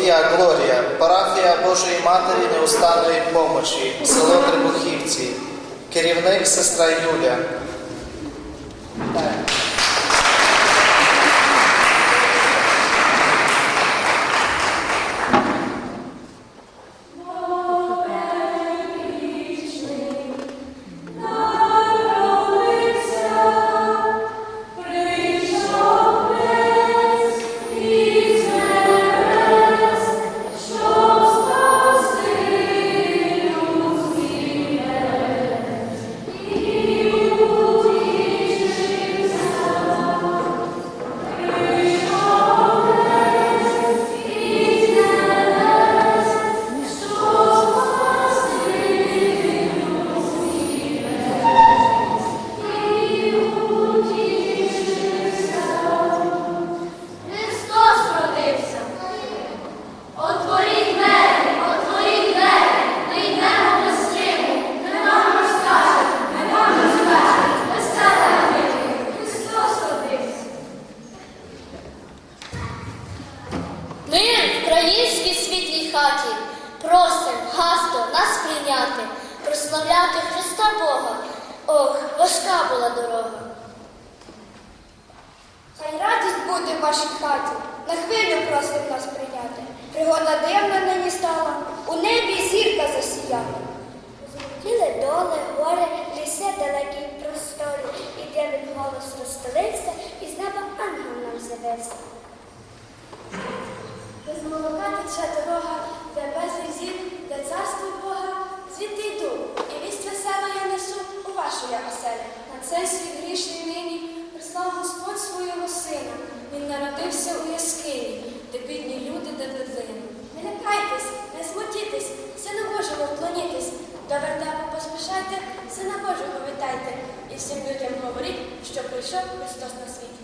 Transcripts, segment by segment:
Віа Глорія, парафія Божої Матері Неустанної помочі, село Трибухівці, керівник сестра Юля. Нас прийняти, прославляти Христа Бога. Ох, важка була дорога. Хай радість буде в вашій хаті, на хвилю просить нас прийняти. Пригода дивна нині стала, у небі зірка засіяла. Злетіли доли, гори, ліси далекі просторі, і дивний голос розстелився, і з неба ангел нам з'явився. Без молока тече дорога, де безліч зір, де царство Бога, звідти йду, і вість веселу я несу у вашу я оселю. На цей світ грішний нині прислав Господь свого сина. Він народився у яскині, де бідні люди, де дитини. Не лякайтесь, не смутітесь, сину Божого вклонітесь. До вертепу поспішайте, сина Божого вітайте. І всім людям говоріть, що прийшов Христос на світ.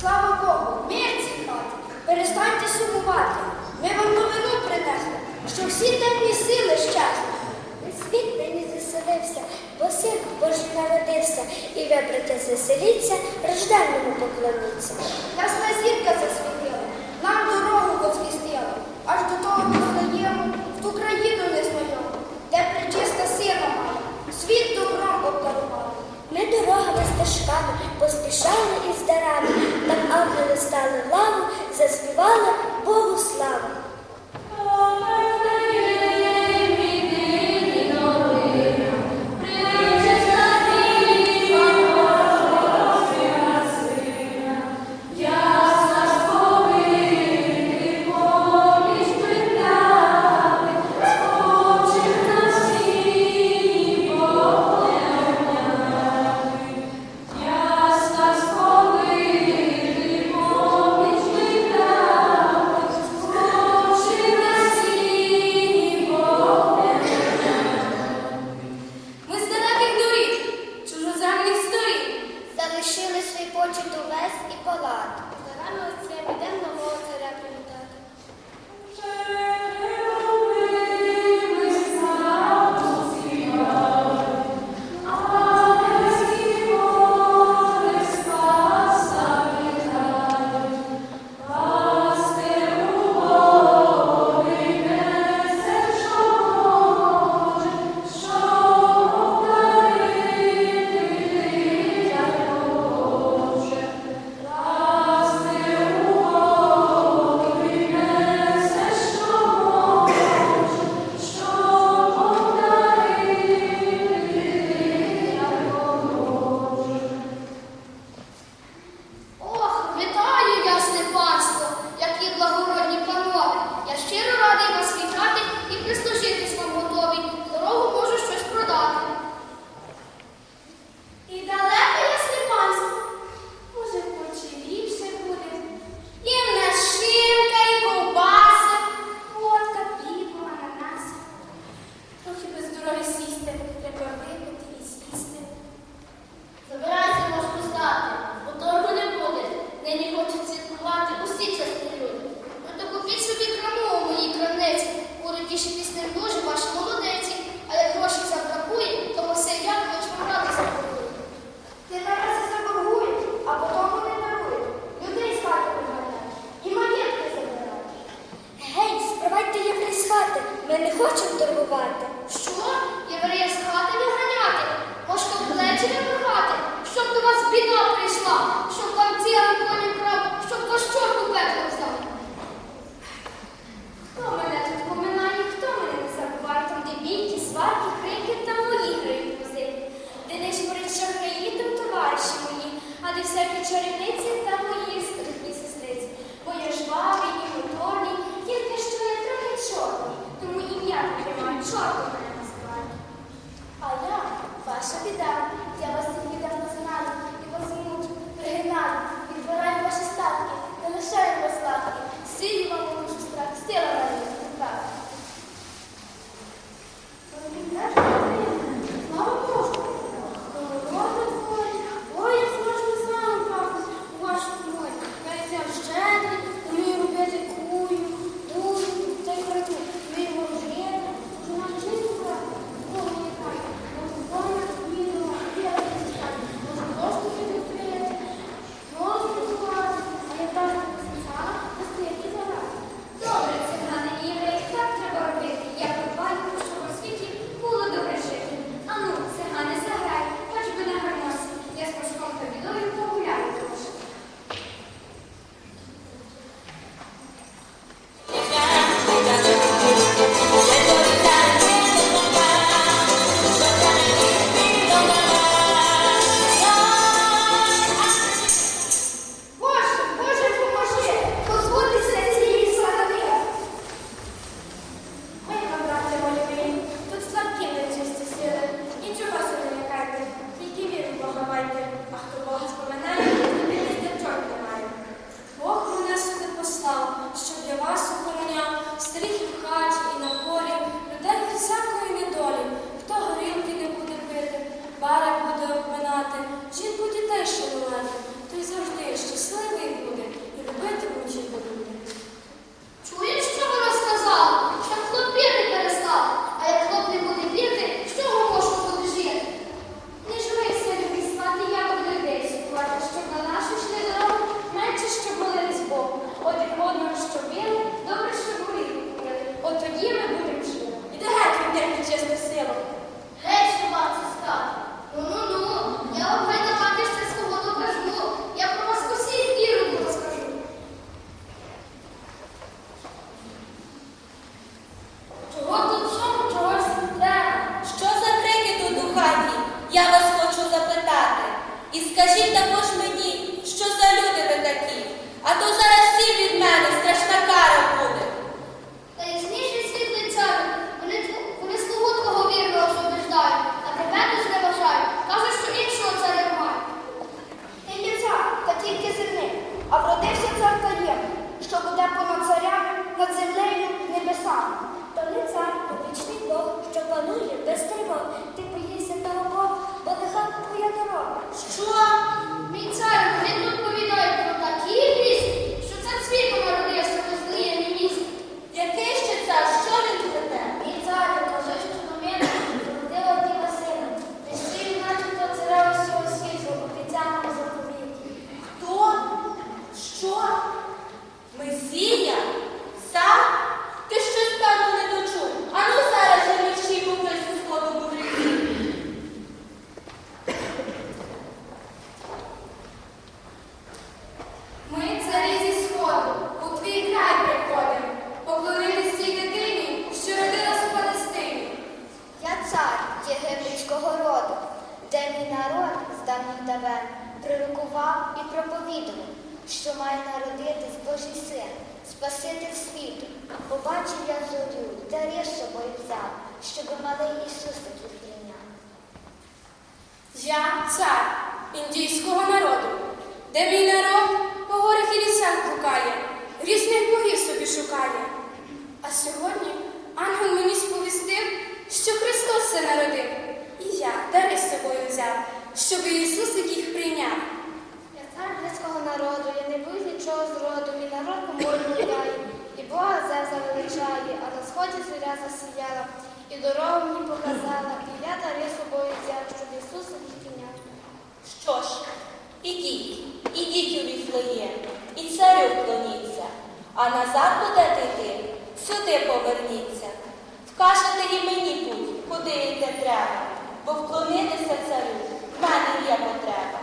Слава Богу, мир цій хаті, перестаньте сумувати. Ми вам новину принесли, що всі темні сили щасні. Світ нині заселився, бо син Божий народився, і ви, браття, заселіться, рожденному поклоніться. Ясна зірка засвітила, нам дорогу возвістила, аж до того Вифлеєму, в ту країну незнайому, де причиста сина має, світ добром обдарував. Ми дорогами стежками поспішали із дарами, там ангели стали лаву, заспівали Богу славу. Я цар індійського народу, де мій народ по горах і лісах блукає, різних богів собі шукає. А сьогодні ангел мені сповістив, що Христос се народив, і я дари з собою взяв, щоб Ісусик їх прийняв. Я цар грецького народу, я не був нічого зроду, роду, мій народ по морю і Бога Зевса величає, а на сході зоря засіяла. І дорогу мені показала, і я дари собою взяв, щоб Ісуса дітиня. Що ж, ідіть, ідіть у віфлеє, і царю вклоніться, а назад будете йти, сюди поверніться. Вкажете і мені путь, куди йти треба, бо вклонитися царю в мене є потреба.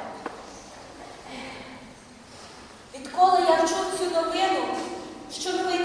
Відколи я вчув цю новину, що новий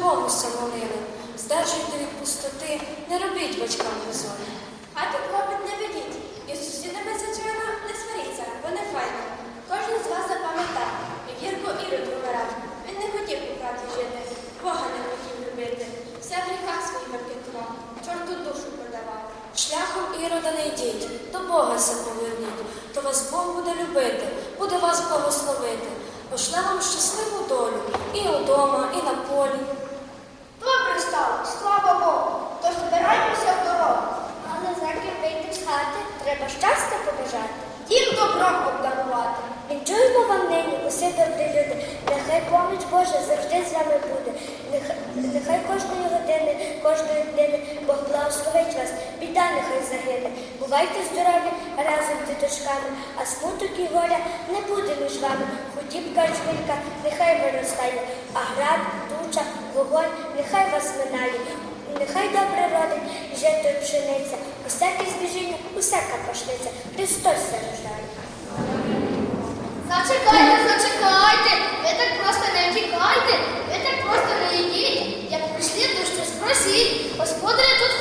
Богу сомолили, здержуйте від пустоти, не робіть батькам газони. А тут хлопець не ведіть, і з сусідами зачина не сваріться, бо не файно. Кожен з вас запам'ятав, і вірко, Ірод помирав. Він не хотів у правді жити, Бога не хотів любити. Вся ріках своїх пікував, чорту душу продавав. Шляхом ірода не йдіть, до Бога се поверніть, то вас Бог буде любити, буде вас благословити. Пошле вам щасливу долю і вдома, і на полі. Добре стало, слава Богу, то збираємося в дорогу. Але завтра вийти з хати треба щастя побажати, дім добром обдарувати. Відчуємо вам нині усі добрі люди. Нехай поміч Божа завжди з вами буде. Нехай, нехай кожної години, кожної дни, Бог благословить вас, біда нехай загине. Бувайте здорові разом з діточками, а смуток і горя не буде між вами. Діб гарчмінка нехай виростає, а град, туча, вогонь нехай вас минає. Нехай добре родить, жито пшениця, усяке збіжіння, усяка пошниця, Христос зарождає. Зачекайте, зачекайте, ви так просто не втікайте, ви так просто не йдіть, як прийшли, то щось просіть, господаря тут.